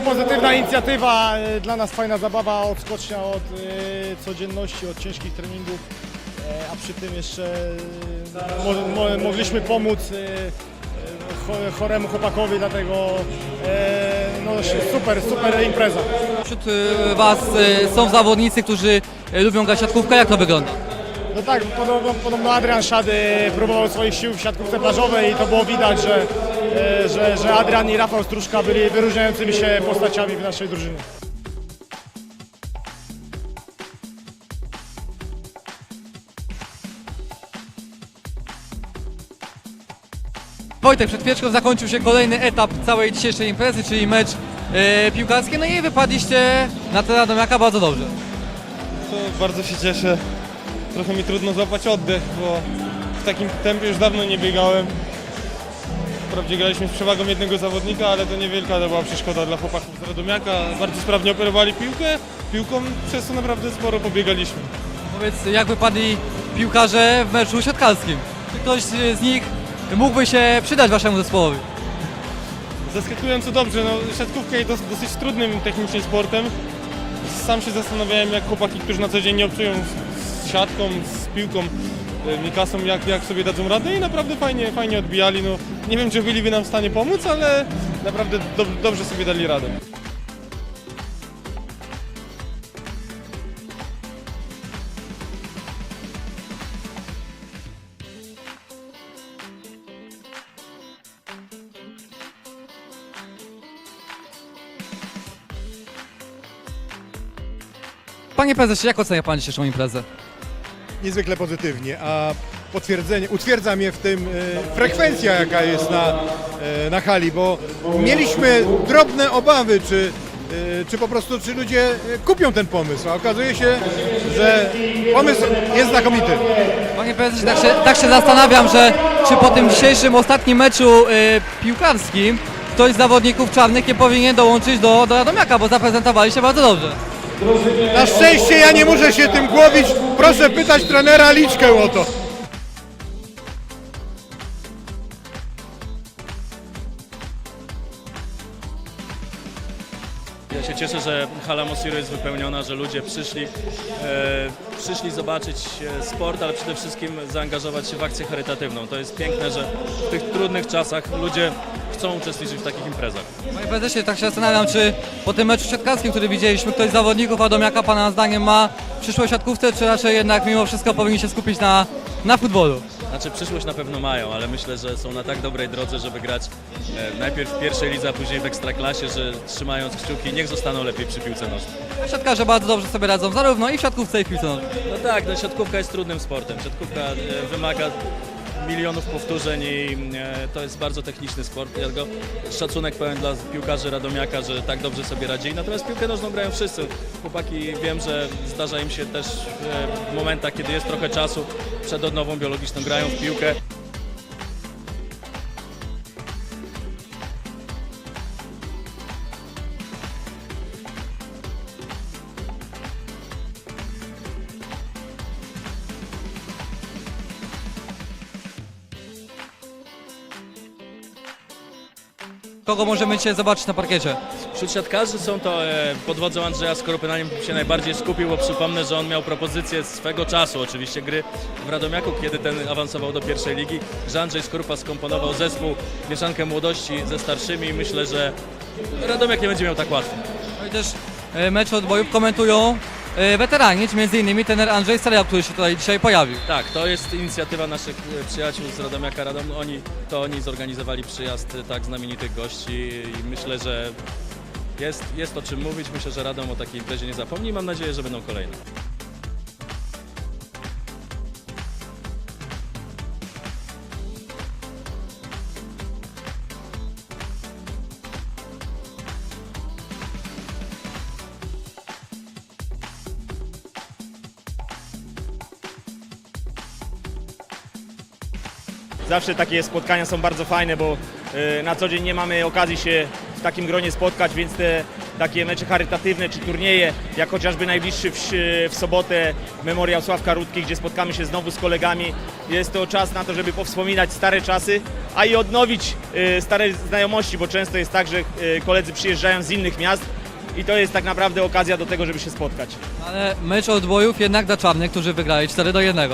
fajna inicjatywa, e, dla nas fajna zabawa, odskocznia od e, codzienności, od ciężkich treningów, e, a przy tym jeszcze mo, mo, mogliśmy pomóc cho- choremu chłopakowi, dlatego no, super, super impreza. Wśród Was są zawodnicy, którzy lubią grać siatkówkę. Jak to wygląda? No tak, podobno, podobno Adrian Szady próbował swoich sił w siatkówce plażowej i to było widać, że, e, że, że Adrian i Rafał Struszka byli wyróżniającymi się postaciami w naszej drużynie. Wojtek, przed chwileczką zakończył się kolejny etap całej dzisiejszej imprezy, czyli mecz y, piłkarski. No i wypadliście na Radomiaka bardzo dobrze. To bardzo się cieszę. Trochę mi trudno złapać oddech, bo w takim tempie już dawno nie biegałem. Wprawdzie graliśmy z przewagą jednego zawodnika, ale to niewielka to była przeszkoda dla chłopaków z Radomiaka. Bardzo sprawnie operowali piłkę, piłką, przez to naprawdę sporo pobiegaliśmy. Powiedz, jak wypadli piłkarze w meczu siatkarskim? Czy ktoś z nich mógłby się przydać Waszemu zespołowi? Zaskakująco dobrze, no siatkówka jest dos- dosyć trudnym technicznie sportem. Sam się zastanawiałem, jak chłopaki, którzy na co dzień nie z siatką, z piłką, e, Mikasą, jak, jak sobie dadzą radę i naprawdę fajnie, fajnie odbijali. No, nie wiem, czy byliby nam w stanie pomóc, ale naprawdę do, dobrze sobie dali radę. Panie prezesie, jak ocenia Pan dzisiejszą imprezę? Niezwykle pozytywnie, a potwierdzenie, utwierdza mnie w tym e, frekwencja, jaka jest na, e, na hali, bo mieliśmy drobne obawy, czy, e, czy po prostu, czy ludzie e, kupią ten pomysł, a okazuje się, że pomysł jest znakomity. Panie prezesie, tak się, tak się zastanawiam, że czy po tym dzisiejszym ostatnim meczu y, piłkarskim ktoś z zawodników czarnych nie powinien dołączyć do, do Radomiaka, bo zaprezentowali się bardzo dobrze. Na szczęście ja nie muszę się tym głowić, proszę pytać trenera Liczkę o to. Cieszę, że hala Mosiro jest wypełniona, że ludzie przyszli, e, przyszli zobaczyć e, sport, ale przede wszystkim zaangażować się w akcję charytatywną. To jest piękne, że w tych trudnych czasach ludzie chcą uczestniczyć w takich imprezach. Panie prezesie, tak się zastanawiam, czy po tym meczu siatkarskim, który widzieliśmy, ktoś z zawodników Radomiaka Pana zdaniem ma przyszłość siatkówce, czy raczej jednak mimo wszystko powinien się skupić na, na futbolu? Znaczy przyszłość na pewno mają, ale myślę, że są na tak dobrej drodze, żeby grać e, najpierw w pierwszej lidze, a później w ekstraklasie, że trzymając kciuki niech zostaną lepiej przy piłce nożnej. Siatkarze bardzo dobrze sobie radzą, zarówno i w siatkówce, i w piłce nożnej. No tak, no siatkówka jest trudnym sportem. Siatkówka e, wymaga milionów powtórzeń i e, to jest bardzo techniczny sport. Dlatego szacunek pełen dla piłkarzy Radomiaka, że tak dobrze sobie radzili. Natomiast piłkę nożną grają wszyscy. Chłopaki wiem, że zdarza im się też e, w momentach, kiedy jest trochę czasu przed odnową biologiczną, grają w piłkę. Kogo możemy dzisiaj zobaczyć na parkiecie? Wśród siatkarzy są to e, pod wodzą Andrzeja Skorupy, na nim się najbardziej skupił, bo przypomnę, że on miał propozycję swego czasu, oczywiście gry w Radomiaku, kiedy ten awansował do pierwszej ligi, że Andrzej Skorupa skomponował zespół, mieszankę młodości ze starszymi i myślę, że Radomiak nie będzie miał tak łatwo. No i też e, mecz odbojów komentują e, weterani, czy między innymi trener Andrzej Stareja, który się tutaj dzisiaj pojawił. Tak, to jest inicjatywa naszych e, przyjaciół z Radomiaka Radom. Oni, to oni zorganizowali przyjazd e, tak znamienitych gości i myślę, że jest, jest o czym mówić. Myślę, że Radom o takiej imprezie nie zapomni i mam nadzieję, że będą kolejne. Zawsze takie spotkania są bardzo fajne, bo e, na co dzień nie mamy okazji się w takim gronie spotkać, więc te takie mecze charytatywne czy turnieje, jak chociażby najbliższy w, w sobotę Memoriał Sławka Rudki, gdzie spotkamy się znowu z kolegami. Jest to czas na to, żeby powspominać stare czasy, a i odnowić e, stare znajomości, bo często jest tak, że koledzy przyjeżdżają z innych miast i to jest tak naprawdę okazja do tego, żeby się spotkać. Ale mecz odbojów jednak dla czarnych, którzy wygrali 4 do 1.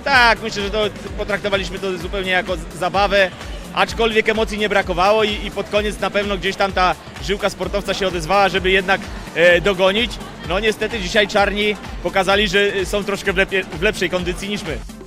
No tak, myślę, że to potraktowaliśmy to zupełnie jako zabawę, aczkolwiek emocji nie brakowało i, i pod koniec na pewno gdzieś tam ta żyłka sportowca się odezwała, żeby jednak e, dogonić. No niestety dzisiaj czarni pokazali, że są troszkę w, lepie, w lepszej kondycji niż my.